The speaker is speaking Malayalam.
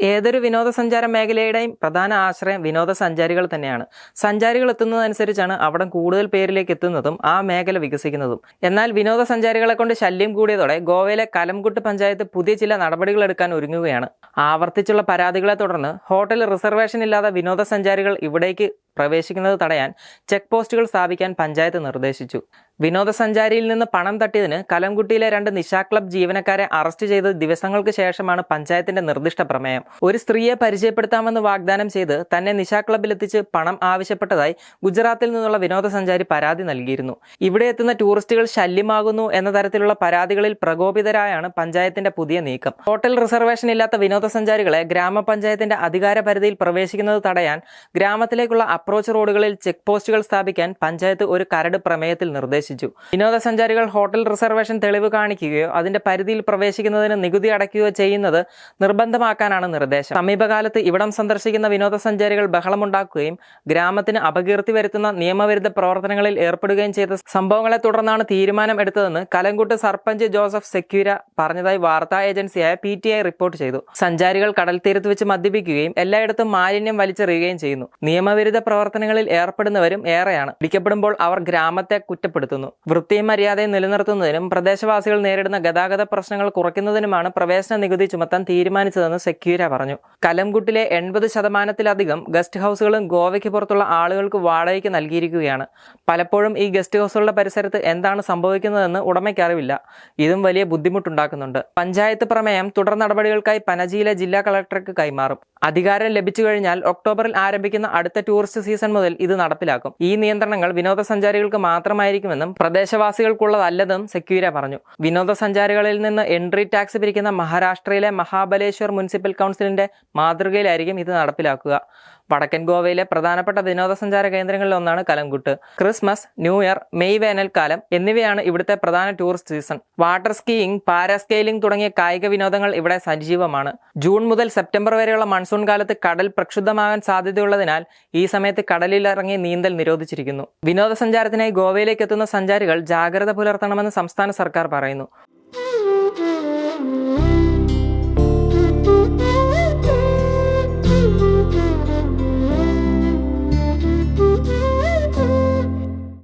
ഏതൊരു വിനോദസഞ്ചാര മേഖലയുടെയും പ്രധാന ആശ്രയം വിനോദസഞ്ചാരികൾ തന്നെയാണ്. സഞ്ചാരികൾ എത്തുന്നതനുസരിച്ചാണ് അവിടെ കൂടുതൽ പേരിലേക്ക് എത്തുന്നതും ആ മേഖല വികസിക്കുന്നതും. എന്നാൽ വിനോദസഞ്ചാരികളെ കൊണ്ട് ശല്യം കൂടിയതോടെ ഗോവയിലെ കലംകുട്ട് പഞ്ചായത്ത് പുതിയ ചില നടപടികൾ എടുക്കാൻ ഒരുങ്ങുകയാണ്. ആവർത്തിച്ചുള്ള പരാതികളെ തുടർന്ന് ഹോട്ടൽ റിസർവേഷൻ ഇല്ലാതെ വിനോദസഞ്ചാരികൾ ഇവിടേക്ക് പ്രവേശിക്കുന്നത് തടയാൻ ചെക്ക് പോസ്റ്റുകൾ സ്ഥാപിക്കാൻ പഞ്ചായത്ത് നിർദ്ദേശിച്ചു. വിനോദസഞ്ചാരിയിൽ നിന്ന് പണം തട്ടിയതിന് കലംകുട്ടിയിലെ രണ്ട് നിശാ ക്ലബ് ജീവനക്കാരെ അറസ്റ്റ് ചെയ്ത് ദിവസങ്ങൾക്ക് ശേഷമാണ് പഞ്ചായത്തിന്റെ നിർദ്ദിഷ്ട പ്രമേയം. ഒരു സ്ത്രീയെ പരിചയപ്പെടുത്താമെന്ന് വാഗ്ദാനം ചെയ്ത് തന്നെ നിശാ ക്ലബിലെത്തിച്ച് പണം ആവശ്യപ്പെട്ടതായി ഗുജറാത്തിൽ നിന്നുള്ള വിനോദസഞ്ചാരി പരാതി നൽകിയിരുന്നു. ഇവിടെ എത്തുന്ന ടൂറിസ്റ്റുകൾ ശല്യമാകുന്നു എന്ന തരത്തിലുള്ള പരാതികളിൽ പ്രകോപിതരായാണ് പഞ്ചായത്തിന്റെ പുതിയ നീക്കം. ഹോട്ടൽ റിസർവേഷൻ ഇല്ലാത്ത വിനോദസഞ്ചാരികളെ ഗ്രാമപഞ്ചായത്തിന്റെ അധികാര പരിധിയിൽ പ്രവേശിക്കുന്നത് തടയാൻ ഗ്രാമത്തിലേക്കുള്ള അപ്രോച്ച് റോഡുകളിൽ ചെക്ക് പോസ്റ്റുകൾ സ്ഥാപിക്കാൻ പഞ്ചായത്ത് ഒരു കരട് പ്രമേയത്തിൽ നിർദ്ദേശിച്ചു. വിനോദസഞ്ചാരികൾ ഹോട്ടൽ റിസർവേഷൻ തെളിവ് കാണിക്കുകയോ അതിന്റെ പരിധിയിൽ പ്രവേശിക്കുന്നതിന് നികുതി അടയ്ക്കുകയോ ചെയ്യുന്നത് നിർബന്ധമാക്കാനാണ് നിർദ്ദേശം. സമീപകാലത്ത് ഇവിടം സന്ദർശിക്കുന്ന വിനോദസഞ്ചാരികൾ ബഹളമുണ്ടാക്കുകയും ഗ്രാമത്തിന് അപകീർത്തി വരുത്തുന്ന നിയമവിരുദ്ധ പ്രവർത്തനങ്ങളിൽ ഏർപ്പെടുകയും ചെയ്ത സംഭവങ്ങളെ തുടർന്നാണ് തീരുമാനം എടുത്തതെന്ന് കലങ്കുട്ട് സർപഞ്ച് ജോസഫ് സെക്യൂര പറഞ്ഞതായി വാർത്താ ഏജൻസിയായ പി റിപ്പോർട്ട് ചെയ്തു. സഞ്ചാരികൾ കടൽ തീരത്ത് വെച്ച് മദ്യപിക്കുകയും എല്ലായിടത്തും മാലിന്യം വലിച്ചെറിയുകയും ചെയ്യുന്നു. നിയമവിരുദ്ധ പ്രവർത്തനങ്ങളിൽ ഏർപ്പെടുന്നവരും ഏറെയാണ്. പിടിക്കപ്പെടുമ്പോൾ അവർ ഗ്രാമത്തെ കുറ്റപ്പെടുത്തുന്നു. വൃത്തിയും മര്യാദയും നിലനിർത്തുന്നതിനും പ്രദേശവാസികൾ നേരിടുന്ന ഗതാഗത പ്രശ്നങ്ങൾ കുറയ്ക്കുന്നതിനുമാണ് പ്രവേശന നികുതി ചുമത്താൻ തീരുമാനിച്ചതെന്ന് സെക്യൂര പറഞ്ഞു. കലംകുട്ടിലെ എൺപത് ശതമാനത്തിലധികം ഗസ്റ്റ് ഹൗസുകളും ഗോവയ്ക്ക് പുറത്തുള്ള ആളുകൾക്ക് വാടകയ്ക്ക് നൽകിയിരിക്കുകയാണ്. പലപ്പോഴും ഈ ഗസ്റ്റ് ഹൗസുകളുടെ പരിസരത്ത് എന്താണ് സംഭവിക്കുന്നതെന്ന് ഉടമയ്ക്ക് അറിവില്ല. ഇതും വലിയ ബുദ്ധിമുട്ടുണ്ടാക്കുന്നുണ്ട്. പഞ്ചായത്ത് പ്രമേയം തുടർ നടപടികൾക്കായി പനജിയിലെ ജില്ലാ കളക്ടർക്ക് കൈമാറും. അധികാരം ലഭിച്ചു കഴിഞ്ഞാൽ ഒക്ടോബറിൽ ആരംഭിക്കുന്ന അടുത്ത ടൂറിസ്റ്റ് സീസൺ മുതൽ ഇത് നടപ്പിലാക്കും. ഈ നിയന്ത്രണങ്ങൾ വിനോദസഞ്ചാരികൾക്ക് മാത്രമായിരിക്കുമെന്നും പ്രദേശവാസികൾക്കുള്ളതല്ലെന്നും സെക്യൂര പറഞ്ഞു. വിനോദസഞ്ചാരികളിൽ നിന്ന് എൻട്രി ടാക്സ് പിരിക്കുന്ന മഹാരാഷ്ട്രയിലെ മഹാബലേശ്വർ മുനിസിപ്പൽ കൗൺസിലിന്റെ മാതൃകയിലായിരിക്കും ഇത് നടപ്പിലാക്കുക. വടക്കൻ ഗോവയിലെ പ്രധാനപ്പെട്ട വിനോദസഞ്ചാര കേന്ദ്രങ്ങളിൽ ഒന്നാണ് Calangute. Christmas new year May വേനൽക്കാലം എന്നിവയാണ് ഇവിടുത്തെ പ്രധാന tourist season. Water skiing parasailing തുടങ്ങിയ കായിക വിനോദങ്ങൾ ഇവിടെ സജീവമാണ്. ജൂൺ മുതൽ സെപ്റ്റംബർ വരെയുള്ള മൺസൂൺ കാലത്ത് കടൽ പ്രക്ഷുബ്ധമാകാൻ സാധ്യതയുള്ളതിനാൽ ഈ സമയത്ത് കടലിലിറങ്ങി നീന്തൽ നിരോധിച്ചിരിക്കുന്നു. വിനോദസഞ്ചാരത്തിനായി ഗോവയിലേക്ക് എത്തുന്ന സഞ്ചാരികൾ ജാഗ്രത പുലർത്തണമെന്ന് സംസ്ഥാന സർക്കാർ പറയുന്നു.